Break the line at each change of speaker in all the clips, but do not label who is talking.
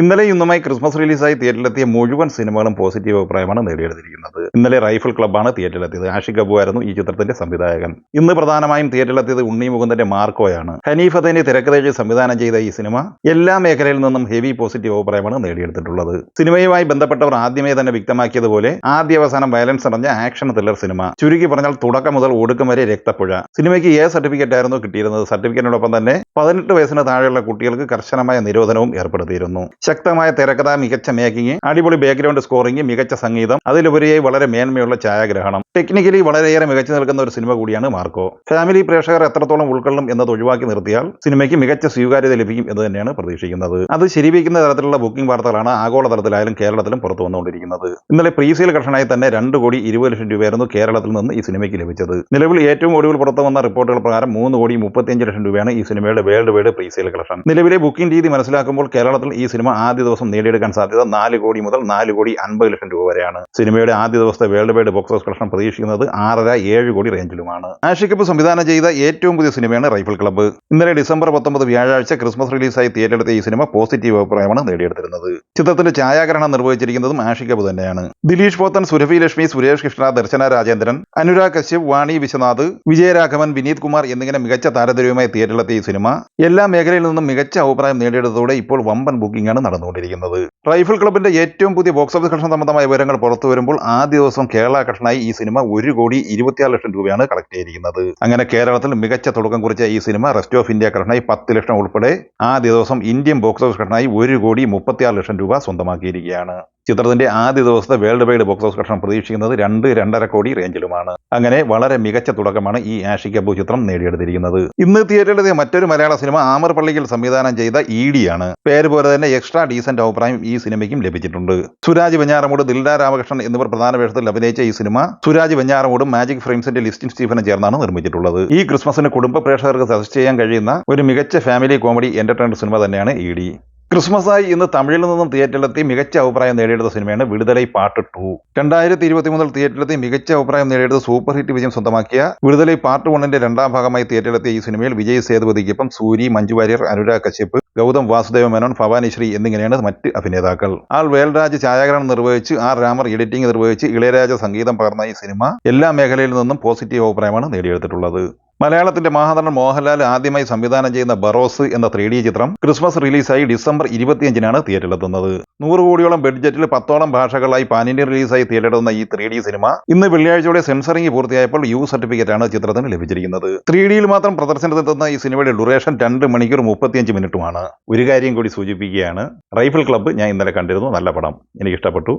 ഇന്നലെ ഇന്നുമായി ക്രിസ്മസ് റിലീസായി തിയേറ്ററിലെത്തിയ മുഴുവൻ സിനിമകളും പോസിറ്റീവ് അഭിപ്രായമാണ് നേടിയെടുത്തിരിക്കുന്നത്. ഇന്നലെ റൈഫിൾ ക്ലബ്ബാണ് തിയേറ്ററിലെത്തിയത്. ആഷിക് അബു ആയിരുന്നു ഈ ചിത്രത്തിന്റെ സംവിധായകൻ. ഇന്ന് പ്രധാനമായും തിയേറ്ററിലെത്തിയത് ഉണ്ണി മുകുന്ദന്റെ മാർക്കോയാണ്. ഹനീഫ് അദനി തിരക്കഥയിൽ സംവിധാനം ചെയ്ത ഈ സിനിമ എല്ലാ മേഖലയിൽ നിന്നും ഹെവി പോസിറ്റീവ് അഭിപ്രായമാണ് നേടിയെടുത്തിട്ടുള്ളത്. സിനിമയുമായി ബന്ധപ്പെട്ടവർ ആദ്യമേ തന്നെ വ്യക്തമാക്കിയതുപോലെ ആദ്യ അവസാനം വയലൻസ് നിറഞ്ഞ ആക്ഷൻ ത്രില്ലർ സിനിമ. ചുരുക്കി പറഞ്ഞാൽ തുടക്കം മുതൽ ഒടുക്കം വരെ രക്തപ്പുഴ. സിനിമയ്ക്ക് എ സർട്ടിഫിക്കറ്റ് ആയിരുന്നു കിട്ടിയിരുന്നത്. സർട്ടിഫിക്കറ്റിനോടൊപ്പം തന്നെ പതിനെട്ട് വയസ്സിന് താഴെയുള്ള കുട്ടികൾക്ക് കർശനമായ നിരോധനവും ഏർപ്പെടുത്തിയിരുന്നു. ശക്തമായ തിരക്കഥ മികച്ച മേക്കിംഗ് അടിപൊളി ബാക്ക്ഗ്രൗണ്ട് സ്കോറിംഗ് മികച്ച സംഗീതം. അതിലുപരിയായി വളരെ മേന്മയുള്ള ഛായാഗ്രഹണം. ടെക്നിക്കലി വളരെയേറെ മികച്ചു നിൽക്കുന്ന ഒരു സിനിമ കൂടിയാണ് മാർക്കോ. ഫാമിലി പ്രേക്ഷകർ എത്രത്തോളം ഉൾക്കൊള്ളും എന്നത് ഒഴിവാക്കി നിർത്തിയാൽ സിനിമയ്ക്ക് മികച്ച സ്വീകാര്യത ലഭിക്കും എന്ന് തന്നെയാണ് പ്രതീക്ഷിക്കുന്നത്. അത് ശരിവയ്ക്കുന്ന തരത്തിലുള്ള ബുക്കിംഗ് വാർത്തകളാണ് ആഗോള തലത്തിലായാലും കേരളത്തിലും പുറത്തു വന്നുകൊണ്ടിരിക്കുന്നത്. ഇന്നലെ പ്രീസെയിൽ കളക്ഷനായി തന്നെ രണ്ട് കോടി ഇരുപത് ലക്ഷം രൂപയായിരുന്നു കേരളത്തിൽ നിന്ന് ഈ സിനിമയ്ക്ക് ലഭിച്ചത്. നിലവിൽ ഏറ്റവും ഒടുവിൽ പുറത്തു വന്ന റിപ്പോർട്ടുകൾ പ്രകാരം മൂന്ന് കോടി മുപ്പത്തിയഞ്ച് ലക്ഷം രൂപയാണ് ഈ സിനിമയുടെ വേൾഡ് വൈഡ് പ്രീസെയിൽ കളക്ഷൻ നിലവിലെ ബുക്കിംഗ് രീതി മനസ്സിലാക്കുമ്പോൾ കേരളത്തിൽ ഈ സിനിമ ആദ്യ ദിവസം നേടിയെടുക്കാൻ സാധ്യത നാല് കോടി മുതൽ നാല് കോടി അൻപത് ലക്ഷം രൂപ വരെയാണ്. സിനിമയുടെ ആദ്യ ദിവസത്തെ world wide box office collection പ്രതീക്ഷിക്കുന്നത് ആറര ഏഴ് കോടി റേഞ്ചിലുമാണ്. ആഷിക്കപ്പ് സംവിധാനം ചെയ്ത ഏറ്റവും പുതിയ സിനിമയാണ് റൈഫിൾ ക്ലബ്ബ്. ഇന്നലെ ഡിസംബർ പത്തൊമ്പത് വ്യാഴാഴ്ച ക്രിസ്മസ് റിലീസായി തിയേറ്ററെടുത്ത ഈ സിനിമ പോസിറ്റീവ് അഭിപ്രായമാണ് നേടിയെടുത്തിരുന്നത്. ചിത്രത്തിന്റെ ഛായാഗ്രഹണം നിർവഹിച്ചിരിക്കുന്നതും ആഷിക്കപ്പ് തന്നെയാണ്. ദിലീഷ് പോത്തൻ സുരഭി ലക്ഷ്മി സുരേഷ് കൃഷ്ണ ദർശന രാജേന്ദ്രൻ അനുരാഗ് കശ്യപ് വാണി വിശ്വനാഥ് വിജയരാഘവൻ വിനീത് കുമാർ എന്നിങ്ങനെ മികച്ച താരതമ്യമായി തിയേറ്ററിലെത്തിയ ഈ സിനിമ എല്ലാ മേഖലയിൽ നിന്നും മികച്ച അഭിപ്രായം നേടിയെടുത്തതോടെ ഇപ്പോൾ വമ്പൻ ബുക്കിംഗ് ആണ് നടന്നുകൊണ്ടിരിക്കുന്നത്. റൈഫിൾ ക്ലബിന്റെ ഏറ്റവും പുതിയ ബോക്സ് ഓഫീസ് കളക്ഷൻ സംബന്ധമായ വിവരങ്ങൾ പുറത്തു വരുമ്പോൾ ആദ്യ ദിവസം കേരള കളക്ഷനായി ഈ സിനിമ ഒരു കോടി ഇരുപത്തിയാറ് ലക്ഷം രൂപയാണ് കളക്ട് ചെയ്തിരിക്കുന്നത്. അങ്ങനെ കേരളത്തിൽ മികച്ച തുടക്കം കുറിച്ച ഈ സിനിമ റെസ്റ്റ് ഓഫ് ഇന്ത്യ കളക്ഷനായി പത്ത് ലക്ഷം ഉൾപ്പെടെ ആദ്യ ദിവസം ഇന്ത്യൻ ബോക്സ് ഓഫീസ് കളക്ഷനായി ഒരു കോടി മുപ്പത്തിയാറ് ലക്ഷം രൂപ സ്വന്തമാക്കിയിരിക്കുകയാണ്. ചിത്രത്തിന്റെ ആദ്യ ദിവസത്തെ world wide box office collection പ്രതീക്ഷിക്കുന്നത് രണ്ട് രണ്ടര കോടി റേഞ്ചിലുമാണ്. അങ്ങനെ വളരെ മികച്ച തുടക്കമാണ് ഈ ആഷിക് അബു ചിത്രം നേടിയെടുത്തിരിക്കുന്നത്. ഇന്ന് തിയേറ്ററിലെത്തിയ മറ്റൊരു മലയാള സിനിമ ആമർ പള്ളിയിൽ സംവിധാനം ചെയ്ത ഇ ഡിയാണ് ആണ്. പേര് പോലെ തന്നെ എക്സ്ട്രാ ഡീസന്റ് അഭിപ്രായം ഈ സിനിമയ്ക്കും ലഭിച്ചിട്ടുണ്ട്. സുരാജ് വെഞ്ഞാറമൂട് ദിൽദാ രാമകൃഷ്ണൻ എന്നിവർ പ്രധാന വേഷത്തിൽ അഭിനയിച്ച ഈ സിനിമ സുരാജ് വെഞ്ഞാറമൂടും മാജിക് ഫ്രെയിംസിന്റെ ലിസ്റ്റിൻ സ്റ്റീഫനും ചേർന്നാണ് നിർമ്മിച്ചിട്ടുള്ളത്. ഈ ക്രിസ്മസിന് കുടുംബ പ്രേക്ഷകർക്ക് സജസ്റ്റ് ചെയ്യാൻ കഴിയുന്ന ഒരു മികച്ച ഫാമിലി കോമഡി എന്റർടൈൻമെന്റ് സിനിമ തന്നെയാണ് ഇ ഡി ക്രിസ്മസായി ഇന്ന് തമിഴിൽ നിന്നും തിയേറ്ററിലെത്തി മികച്ച അഭിപ്രായം നേടിയെടുത്ത സിനിമയാണ് വിടുതലൈ പാർട്ട് ടു. രണ്ടായിരത്തി ഇരുപത്തി മുതൽ തിയേറ്ററിലെത്തി മികച്ച അഭിപ്രായം നേടിയെടുത്ത സൂപ്പർ ഹിറ്റ് വിജയം സ്വന്തമാക്കിയ വിടുതലൈ പാർട്ട് വണ്ണിന്റെ രണ്ടാം ഭാഗമായി തിയേറ്ററിലെത്തിയ ഈ സിനിമയിൽ വിജയ് സേതുപതിക്കൊപ്പം സൂരി മഞ്ജു വാര്യർ അനുരാഗ് കശ്യപ് ഗൗതം വാസുദേവ മേനോൻ ഭവാനി ശ്രീ എന്നിങ്ങനെയാണ് മറ്റ് അഭിനേതാക്കൾ. ആൾ വേൽരാജ് ഛായാഗ്രഹണം നിർവഹിച്ച് ആർ രാമർ എഡിറ്റിംഗ് നിർവഹിച്ച് ഇളയരാജ സംഗീതം പകർന്ന ഈ സിനിമ എല്ലാ മേഖലയിൽ നിന്നും പോസിറ്റീവ് അഭിപ്രായമാണ് നേടിയെടുത്തിട്ടുള്ളത്. മലയാളത്തിന്റെ മഹാനടൻ മോഹൻലാൽ ആദ്യമായി സംവിധാനം ചെയ്യുന്ന ബറോസ് എന്ന ത്രീ ഡി ചിത്രം ക്രിസ്മസ് റിലീസായി ഡിസംബർ ഇരുപത്തിയഞ്ചിനാണ് തിയേറ്ററിലെത്തുന്നത്. നൂറ് കോടിയോളം ബഡ്ജറ്റിൽ പത്തോളം ഭാഷകളായി പാനിന്റെ റിലീസായി തിയേറ്ററിലെത്തുന്ന ഈ ത്രീ ഡി സിനിമ ഇന്ന് വെള്ളിയാഴ്ചയോടെ സെൻസറിംഗ് പൂർത്തിയായപ്പോൾ യു സർട്ടിഫിക്കറ്റ് ആണ് ചിത്രത്തിന് ലഭിച്ചിരിക്കുന്നത്. ത്രീ ഡിയിൽ മാത്രം പ്രദർശനത്തെത്തുന്ന ഈ സിനിമയുടെ ഡ്യൂറേഷൻ രണ്ട് മണിക്കൂർ മുപ്പത്തിയഞ്ച് മിനിറ്റുമാണ്. ഒരു കാര്യം കൂടി സൂചിപ്പിക്കുകയാണ്. റൈഫിൾ ക്ലബ്ബ് ഞാൻ ഇന്നലെ കണ്ടിരുന്നു. നല്ല പടം. എനിക്ക് ഇഷ്ടപ്പെട്ടു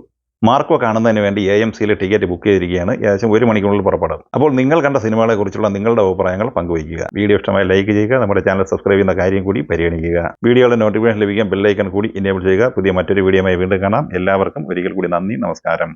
മാർക്കോ കാണുന്നതിന് വേണ്ടി എ എം സിയിൽ ടിക്കറ്റ് ബുക്ക് ചെയ്തിരിക്കുകയാണ്. ഏകദേശം ഒരു മണിക്കൂറിൽ പുറപ്പെടും. അപ്പോൾ നിങ്ങൾ കണ്ട സിനിമകളെ കുറിച്ചുള്ള നിങ്ങളുടെ അഭിപ്രായങ്ങൾ പങ്കുവയ്ക്കുക. വീഡിയോ ഇഷ്ടമായി ലൈക്ക് ചെയ്യുക. നമ്മുടെ ചാനൽ സബ്സ്ക്രൈബ് ചെയ്യുന്ന കാര്യം കൂടി പരിഗണിക്കുക. വീഡിയോയുടെ നോട്ടിഫിക്കേഷൻ ലഭിക്കാൻ ബെല്ലൈക്കൺ കൂടി ഇനേബിൾ ചെയ്യുക. പുതിയ മറ്റൊരു വീഡിയോയുമായി വീണ്ടും കാണാം. എല്ലാവർക്കും ഒരിക്കൽ കൂടി നന്ദി. നമസ്കാരം.